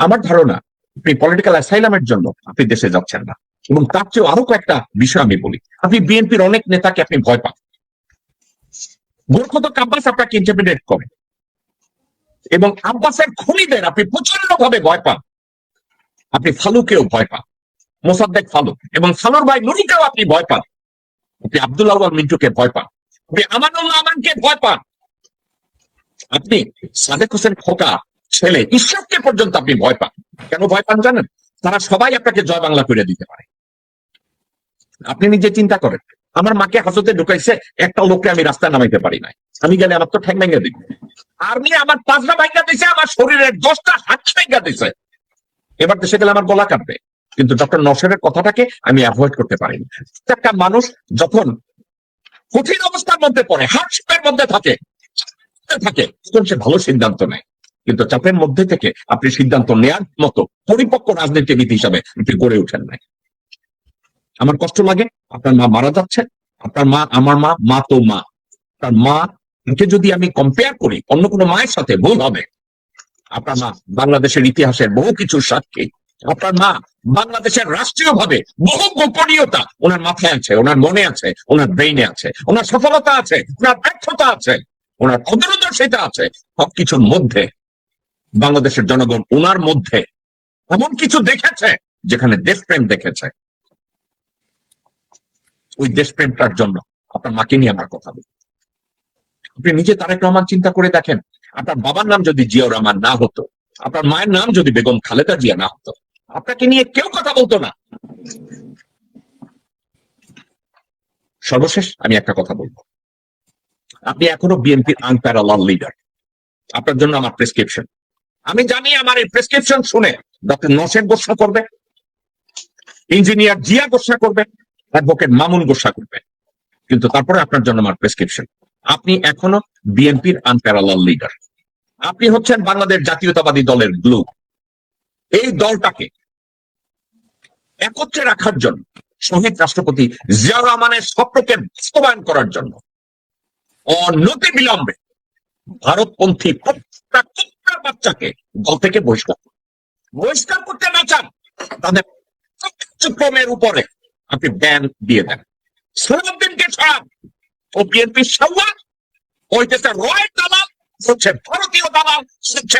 আমার ধারণা, আপনি পলিটিক্যাল অ্যাসাইলামের জন্য আপনি দেশে যাচ্ছেন না। এবং তার চেয়েও আরও কয়েকটা বিষয় আমি বলি। আপনি বিএনপির অনেক নেতাকে আপনি ভয় পান। গোরখত আব্বাস আপনাকে ইন্টারপ্রিটেট করে। এবং আব্বাসের খুনিদের আপনি প্রচণ্ড ভাবে ভয় পান। আপনি ফালুকেও ভয় পান। মোসাদ্দেক ফালুক এবং ফালুর ভাই নুরুকেও আপনি ভয় পান। আপনি আব্দুল্লাহ আল মিন্টুকে ভয় পান। আপনি আমানুল্লাহ আমানকে ভয় পান। আপনি সাদেক হোসেন খোকা ছেলে ঈশ্বরকে পর্যন্ত আপনি ভয় পান। কেন ভয় পান জানেন? তারা সবাই আপনাকে জয় বাংলা করে দিতে পারে। আপনি নিজে চিন্তা করেন, আমার মাকে হাজতে ঢুকাইছে, একটা লোককে আমি রাস্তায় নামাইতে পারি নাই। আমি গেলে আমার তো ঠ্যাং ভেঙে দিই আর্মি আমার পাঁচটা ভাঙ্গা দিছে, আমার শরীরের দশটা হাত ভাঙ্গা দিছে। এবার দেশে গেলে আমার গলা কাটবে কিন্তু ডক্টর নসরের কথাটাকে আমি অ্যাভয়েড করতে পারি না। একটা মানুষ যখন কঠিন অবস্থার মধ্যে পড়ে হার্টশিপের মধ্যে থাকে থাকে, তখন সে ভালো সিদ্ধান্ত নেয়। কিন্তু চাপের মধ্যে থেকে আপনি সিদ্ধান্ত নেয়ার মতো পরিপক্ক রাজনীতিবিদ হিসাবে আপনি গড়ে ওঠেন নাই। আমার কষ্ট লাগে, আপনার মা মারা যাচ্ছে আপনার মা, আমার মা মা তো মা। তার মা যদি আমি কম্পেয়ার করি, অন্য কোনো মায়ের সাথে ভুল হবে। আপনার মা বাংলাদেশের ইতিহাসের বহু কিছুর সাক্ষী। আপনার মা বাংলাদেশের রাষ্ট্রীয় ভাবে বহু গোপনীয়তা ওনার মাথায় আছে, ওনার মনে আছে, ওনার ব্রেইনে আছে, ওনার সফলতা আছে, ওনার ব্যর্থতা আছে, ওনার অদূরদর্শিতা আছে। সবকিছুর মধ্যে বাংলাদেশের জনগণ ওনার মধ্যে এমন কিছু দেখেছে যেখানে দেশপ্রেম দেখেছে? ওই দেশপ্রেমটার জন্য আপনার মাকে নিয়ে আমার কথা বলি আপনি নিজে তারেক রহমান চিন্তা করে দেখেন, আপনার বাবার নাম যদি জিয়াউর রহমান না হতো, আপনার মায়ের নাম যদি বেগম খালেদা জিয়া না হতো, আপনাকে নিয়ে কেউ কথা বলতো না। সর্বশেষ আমি একটা কথা বলব। আপনি এখনও বিএনপির আনপ্যারালাল লিডার আপনার জন্য আমার প্রেসক্রিপশন আমি জানি আমার এই প্রেসক্রিপশন শুনে ডক্টর নসেন গোসা করবে ইঞ্জিনিয়ার জিয়া গোসা করবে অ্যাডভোকেট মামুন গোসা করবে। কিন্তু তারপরে আপনার জন্য আমার প্রেসক্রিপশন আপনি এখনও বিএনপির আনপ্যারালাল লিডার আপনি হচ্ছেন বাংলাদেশ জাতীয়তাবাদী দলের গ্লু এই দলটাকে একত্রে রাখার জন্য, শহীদ রাষ্ট্রপতি জিয়াউর রহমানের স্বপ্নকে বাস্তবায়ন করার জন্য অনতি বিলম্বে ভারতপন্থী প্রত্যেকটা বাচ্চাকে দল থেকে বহিষ্কার বহিষ্কার করতে না চান, তাদের কার্যক্রমের উপরে আপনি ব্যান দিয়ে দেন। সালাউদ্দিনকে ছাড়ান। ও বিএনপি দালাল হচ্ছে ভারতীয় দালাল হচ্ছে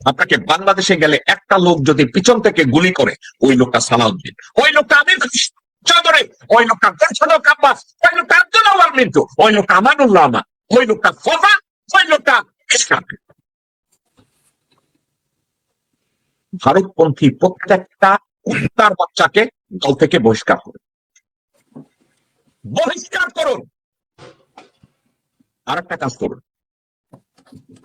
আপনাকে বাংলাদেশে গেলে একটা লোক যদি পিছন থেকে গুলি করে, ওই লোকটা সালাউদ্দিন। ওই লোকটা আমির ওই লোকটা গোলছাদক আব্বাস ওই লোকটা আব্দুল আওয়াল মিন্টু, ওই লোকটা আমানুল্লাহ ওই লোকটা ফজা, ওই লোকটা ভারতপন্থী প্রত্যেকটা কুত্তার বাচ্চাকে দল থেকে বহিষ্কার করুন। বহিষ্কার করুন। আর একটা কাজ করুন।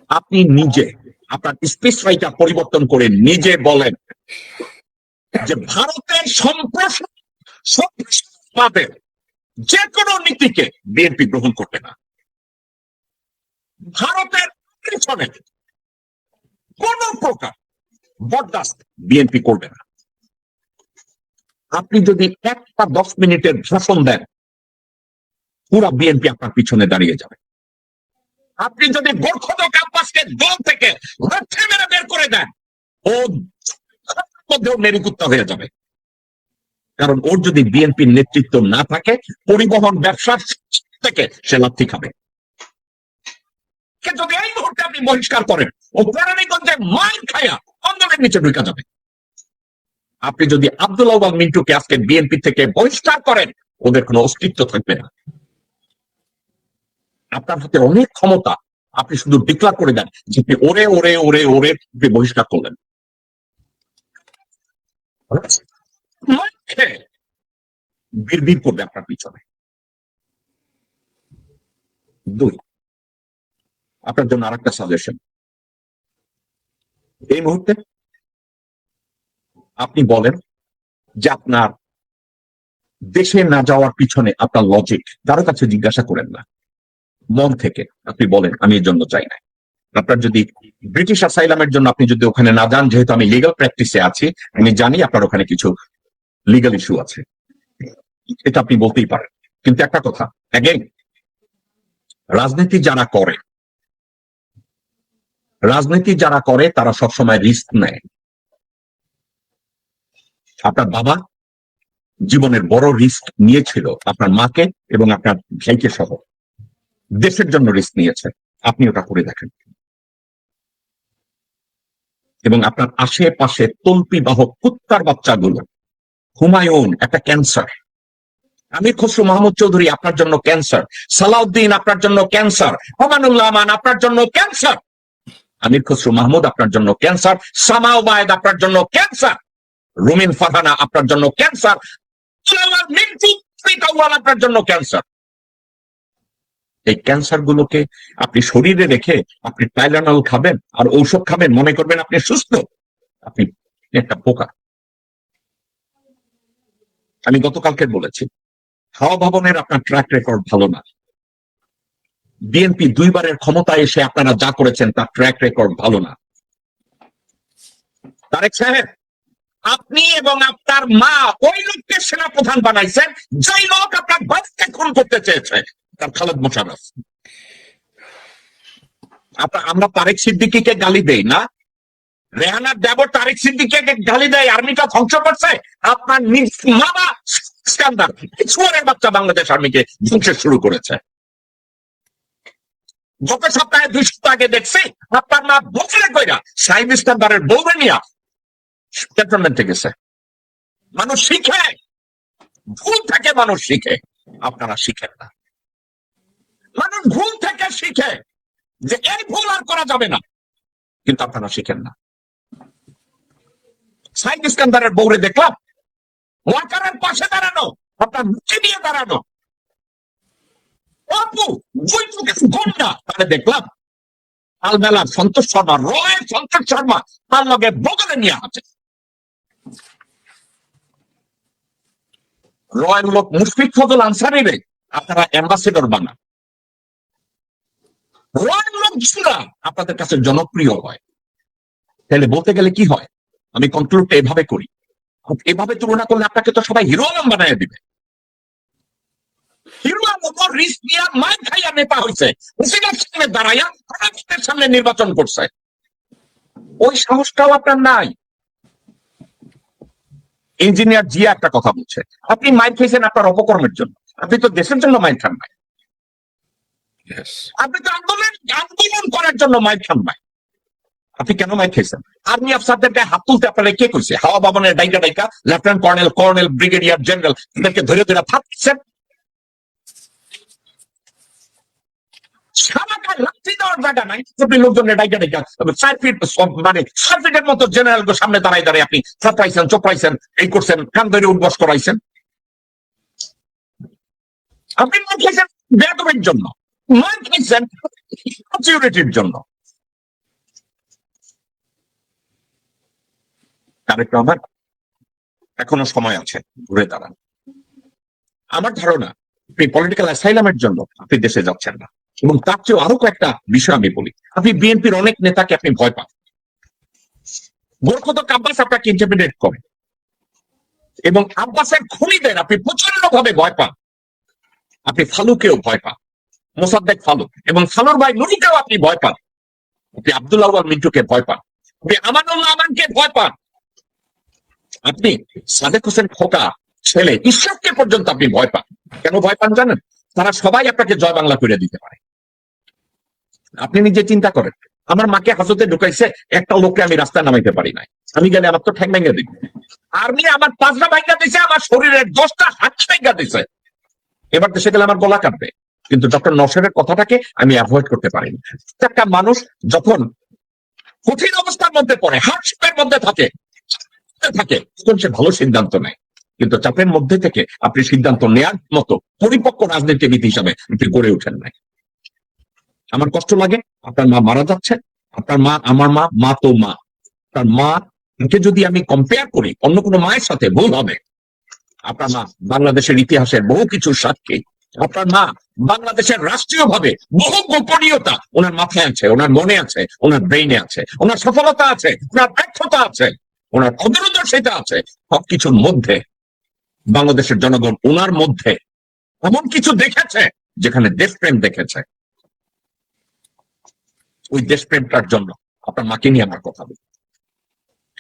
আপনি নিজে, আপনার স্পিচ রাইটার পরিবর্তন করে নিজে বলেন যে ভারতের সম্প্রসারণবাদের যে কোনো নীতিকে বিএনপি গ্রহণ করবে না। ভারতের পিছনে কোন প্রকার বরদাস্ত বিএনপি করবে না। আপনি যদি একটা দশ মিনিটের ভাষণ দেন, পুরা বিএনপি আপনার পিছনে দাঁড়িয়ে যাবে। আপনি যদি দল থেকে রক্ষে মেরে বের করে দেন, ও মধ্যেও হয়ে যাবে। কারণ ওর যদি বিএনপির নেতৃত্ব না থাকে, পরিবহন ব্যবসার থেকে সে লাথি খাবে। কে যদি এই মুহূর্তে আপনি বহিষ্কার করেন। ও কেরানীগঞ্জে মাইন খায়া অন্দরের নিচে ঢুকে যাবে। আপনি যদি আব্দুল আওয়াল মিন্টুকে আজকে বিএনপি থেকে বহিষ্কার করেন, ওদের কোনো অস্তিত্ব থাকবে না। আপনার হাতে অনেক ক্ষমতা, আপনি শুধু ডিক্লার করে দেন যে ওরে ওরে ওরে ওরে বহিষ্কার করলেন। বিড়বিড় করবে আপনার পিছনে। দুই আপনার জন্য আর একটা সাজেশন এই মুহূর্তে আপনি বলেন যে আপনার দেশে না যাওয়ার পিছনে আপনার লজিক কারও কাছে জিজ্ঞাসা করেন না। মন থেকে আপনি বলেন, আমি এর জন্য চাই না। আপনার যদি ব্রিটিশ অ্যাসাইলামের জন্য আপনি যদি ওখানে না যান, যেহেতু আমি লিগাল প্র্যাকটিসে আছি, আমি জানি আপনার ওখানে কিছু লিগাল ইস্যু আছে। এটা আপনি বলতেই পারেন। কিন্তু একটা কথা অ্যাগেন রাজনীতি যারা করে রাজনীতি যারা করে, তারা সবসময় রিস্ক নেয়। আপনার বাবা জীবনের বড় রিস্ক নিয়েছিল আপনার মাকে এবং আপনার ভাইকে সহ। দেশের জন্য রিস্ক নিয়েছে। আপনি ওটা করে দেখেন। এবং আপনার আশেপাশে তল্পি বাহক কুত্তার বাচ্চাগুলো, হুমায়ুন, একটা ক্যান্সার আমির খসরু মাহমুদ চৌধুরী, আপনার জন্য ক্যান্সার সালাউদ্দিন, আপনার জন্য ক্যান্সার হমানুল্লাহ আপনার জন্য ক্যান্সার আমির খসরু মাহমুদ আপনার জন্য ক্যান্সার সামা ওবায়দ আপনার জন্য ক্যান্সার রুমিন ফারহানা আপনার জন্য ক্যান্সার আপনার জন্য ক্যান্সার এই ক্যান্সার গুলোকে আপনি শরীরে রেখে আপনি টাইলানল খাবেন আর ঔষধ খাবেন, মনে করবেন আপনি সুস্থ। আপনি একটা পোকা আমি গতকালকে বলেছি, হাওয়া ভবনের আপনার ট্র্যাক রেকর্ড ভালো না। বিএনপি দুইবারের ক্ষমতায় এসে আপনারা যা করেছেন, তার ট্র্যাক রেকর্ড ভালো না। তারেক সাহেব, আপনি এবং আপনার মা ওই লোককে সেনা প্রধান বানাইছেন, যেই লোক আপনার বাচ্চাকে খুন করতে চেয়েছে, তার খালেদ মোশারফ আমরা তারেক সিদ্দিকিকে গালি দেই না। রেহানার দেবর তারেক সিদ্দিকিকে গালি দেয়, আর্মিটা ধ্বংস করছে, আপনার নিজ মামা স্ক্যান্ডার সুয়ারের বাচ্চা বাংলাদেশ আর্মিকে ধ্বংস শুরু করেছে। গত সপ্তাহে দুই সপ্তাহ আগে দেখছি আপনার মা বছরে কইরা সাইব ইস্কান্দারের বৌরে নিয়া ক্যান্টনমেন্টে গেছে। মানুষ শিখে, ভুল থেকে মানুষ শিখে, আপনারা শিখেন না। মানুষ ভুল থেকে শিখে যে এই ভুল আর করা যাবে না, কিন্তু আপনারা শিখেন না। সাইদ ইস্কান্দারের বৌরে দেখলাম ওয়াকারের পাশে দাঁড়ানো, আপনার মুখে নিয়ে দাঁড়ানো। অপু তাহলে দেখলাম আলবেলার সন্তোষ শর্মা রয়ের সন্তোষ শর্মা, তার লগে বগলে নিয়ে আছে রয়ের লোক মুশফিক ফজল আনসারি রে, আপনারা অ্যাম্বাসেডর বানান রয়ের লোক কিছুটা আপনাদের কাছে জনপ্রিয় হয়। তাহলে বলতে গেলে কি হয়? আমি কন্ট্রোলটা এভাবে করি। এভাবে তুলনা করলে আপনাকে তো সবাই হিরো আলম বানায় দিবে। রিস্ক নিয়ে খাইয়া নেতা হয়েছে সামনে দাঁড়াইয়া সামনে নির্বাচন করছে। ওই সাহসটাও আপনার নাই। ইঞ্জিনিয়ার জিয়া একটা কথা বলছে। আপনি মাইন্ড খেয়েছেন আপনার অপকর্মের জন্য। আপনি তো দেশের জন্য মাইন্ড খান নাই। আপনি তো আন্দোলন আন্দোলন করার জন্য মাইন্ড খান নাই। আপনি কেন মাইন্ড খেয়েছেন আর্মি অফিসারদের গায়ে হাত তুলতে আপনারা কে কইছে? হাওয়া ভবনের ডাইকা ডাইকা lieutenant colonel colonel brigadier general এদেরকে ধরে ধরে থাকছেন সারাটা লাঠি দেওয়ার জায়গা নাই। আপনি চার ফিট মানে ফিটের মতো জেনারেল সামনে দাঁড়াই দাঁড়াই আপনি চাপাইছেন চোপাইছেন, এই করছেন, কান ধরে উদ্বাস করাইছেন। আপনি মার খাইছেন বেতনের জন্য, মার খাইছেন সিকিউরিটির জন্য। এখনও সময় আছে, ঘুরে দাঁড়ান। আমার ধারণা, আপনি পলিটিক্যাল অ্যাসাইলামের জন্য, আপনি দেশে যাচ্ছেন না। এবং তার চেয়েও আরও কয়েকটা বিষয় আমি বলি। আপনি বিএনপির অনেক নেতাকে আপনি ভয় পান। গোরখত আব্বাস আপনাকে ইন্টারমিডিয়েট করে। এবং আব্বাসের খুনিদের আপনি প্রচণ্ড ভাবে ভয় পান। আপনি ফালুকেও ভয় পান। মোসাদ্দেক ফালুক এবং ফালুর ভাই নুরুকেও আপনি ভয় পান। আপনি আব্দুল্লাহ মিন্টুকে ভয় পান। আপনি আমানুল্লাহ আমানকে ভয় পান। আপনি সাদেক হোসেন খোকা ছেলে ঈশ্বরকে পর্যন্ত আপনি ভয় পান। কেন ভয় পান জানেন? তারা সবাই আপনাকে জয় বাংলা করে দিতে পারে। আপনি নিজে চিন্তা করেন। আমার মাকে হাজতে ঢুকাইছে, একটা লোককে আমি রাস্তায় নামাইতে পারি নাই। আমি গেলে আমার তো ঠ্যাং ভেঙে দিই আর্মি আমার পাঁচটা ভাঙ্গা দিছে, আমার শরীরের দশটা হাত ভাঙ্গা দিছে। এবার দেশে গেলে আমার গলা কাটবে কিন্তু ডক্টর নসরের কথাটাকে আমি অ্যাভয়েড করতে পারিনি। একটা মানুষ যখন কঠিন অবস্থার মধ্যে পড়ে হার্টশিপের মধ্যে থাকে থাকে, তখন সে ভালো সিদ্ধান্ত নেয়। কিন্তু চাপের মধ্যে থেকে আপনি সিদ্ধান্ত নেয়ার মতো পরিপক্ক রাজনীতিবিদ হিসাবে আপনি গড়ে ওঠেন নাই। আমার কষ্ট লাগে, আপনার মা মারা যাচ্ছে, আপনার মা, আমার মা মা তো মা। আপনার মা কে যদি আমি কম্পেয়ার করি, অন্য কোনো মায়ের সাথে ভুল হবে। আপনার মা বাংলাদেশের ইতিহাসের বহু কিছুর সাক্ষী। আপনার মা বাংলাদেশের রাষ্ট্রীয় ভাবে বহু গোপনীয়তা ওনার মাথায় আছে, ওনার মনে আছে, ওনার ব্রেইনে আছে, ওনার সফলতা আছে, ওনার ব্যর্থতা আছে, ওনার অদূরদর্শিতা আছে। সবকিছুর মধ্যে, বাংলাদেশের জনগণ ওনার মধ্যে এমন কিছু দেখেছে, যেখানে দেশপ্রেম দেখেছে। ওই দেশপ্রেমটার জন্য। আপনার মাকে নিয়ে আমার কথা বলি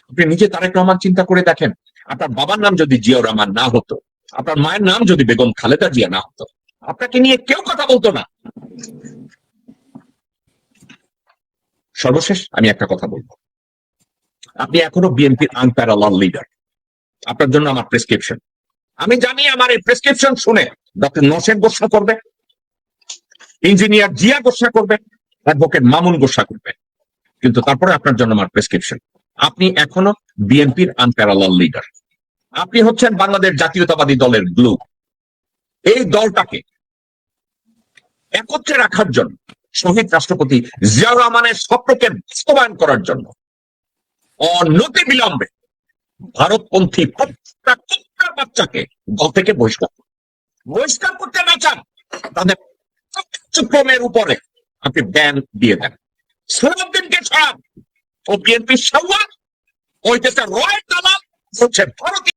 আপনি নিজে তারেক রহমান চিন্তা করে দেখেন, আপনার বাবার নাম যদি জিয়াউর রহমান না হতো, আপনার মায়ের নাম যদি বেগম খালেদা জিয়া না হতো, আপনাকে নিয়ে কেউ কথা বলতো না। সর্বশেষ আমি একটা কথা বলব। আপনি এখনও বিএনপির আনপ্যারালাল লিডার আপনার জন্য আমার প্রেসক্রিপশন আমি জানি আমার এই প্রেসক্রিপশন শুনে ডক্টর নসেন গোসা করবে ইঞ্জিনিয়ার জিয়া গোসা করবে অ্যাডভোকেট মামুন গোসা করবে কিন্তু তারপরে আপনার জন্য আমার প্রেসক্রিপশন। আপনি এখনও বিএনপির আনপ্যারালাল লিডার আপনি হচ্ছেন বাংলাদেশ জাতীয়তাবাদী দলের গ্লু এই দলটাকে একত্রে রাখার জন্য, শহীদ রাষ্ট্রপতি জিয়াউর রহমানের স্বপ্নকে বাস্তবায়ন করার জন্য অনতি বিলম্বে ভারতপন্থী প্রত্যেকটা বাচ্চাকে দল থেকে বহিষ্কার। বহিষ্কার করতে না চান, তাদের উপরে আপনি ব্যান দিয়ে দেন। সালাউদ্দিনকে ছাড়ান ও বিএনপির সাওয়া ওই দেশের রয় দালাল হচ্ছে ভারতীয়